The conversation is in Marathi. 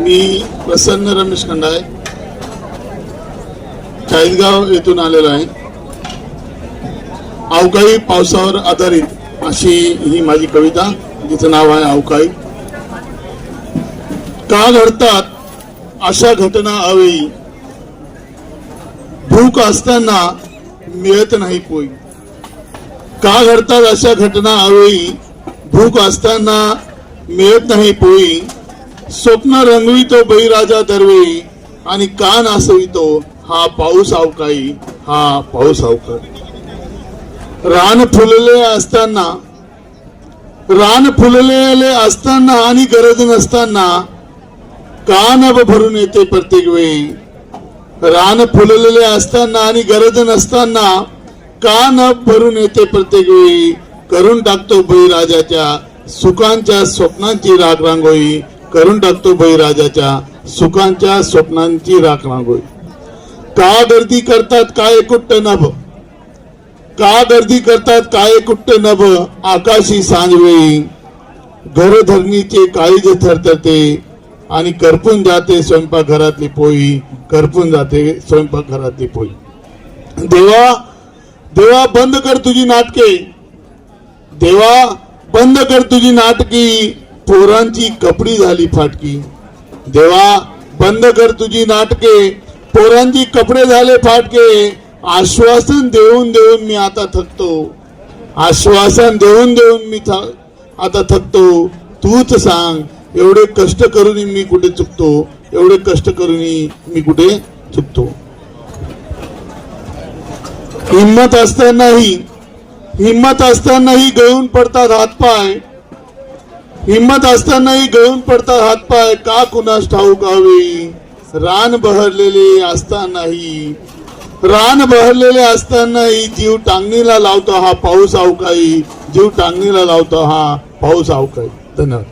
मी प्रसन्न रमेश खंडाय चाळीसगाव येथून आलेलो आहे. अवकाळी पावसावर आधारित अशी ही माझी कविता जिचं नाव आहे अवकाळी. का घडतात अशा घटना अवेळी भूक असताना मिळत नाही पोई का घडतात अशा घटना अवेळी भूक असताना मिळत नाही पोई स्वप्न रंगवितो बहिराजा दरवेळी आणि कान असवितो हा पाऊस अवकाळी हा पाऊस अवकाळी. रान फुलले असताना रान फुललेले असताना आणि गरज नसताना कान भरून येते प्रत्येक वेळी. रान फुललेले असताना आणि गरज नसताना कान भरून येते प्रत्येक वेळी. करून टाकतो बळीराजाच्या सुखांच्या स्वप्नांची राग रांगोळी. करून टाकतो बळीराजाच्या सुखांच्या स्वप्नांची राख रांगोळी. का गर्दी करतात काय कुट्ट नभ? का गर्दी करतात काय कुट्ट नभ? आकाशी सांजवेळी घरधरणीचे काळीज थरथरते आणि करपून जाते स्वयंपाकघरातली पोळी करपून जाते स्वयंपाकघरातली पोळी. देवा देवा बंद कर तुझी नाटके. देवा बंद कर तुझी नाटकी. पोरांची कपडी झाली फाटकी. देवा बंद कर तुझी नाटके. पोरांची कपडे झाले फाटके. आश्वासन देऊन देऊन मी आता थकतो. आश्वासन देऊन देऊन मी था- आता थकतो. तूच सांग एवढे कष्ट करूनही मी कुठे चुकतो? एवढे कष्ट करूनही मी कुठे चुकतो? हिंमत असतानाही हिंमत असतानाही गळून पडतात हातपाय. हिंमत असतानाही गळून पडतात हातपाय का कुणास ठाऊक हवे रान बहरलेले असतानाही. रान बहरलेले असतानाही जीव टांगणीला लावतो हा पाऊस अवकाळी जीव टांगणीला लावतो हा पाऊस अवकाळी धन्यवाद.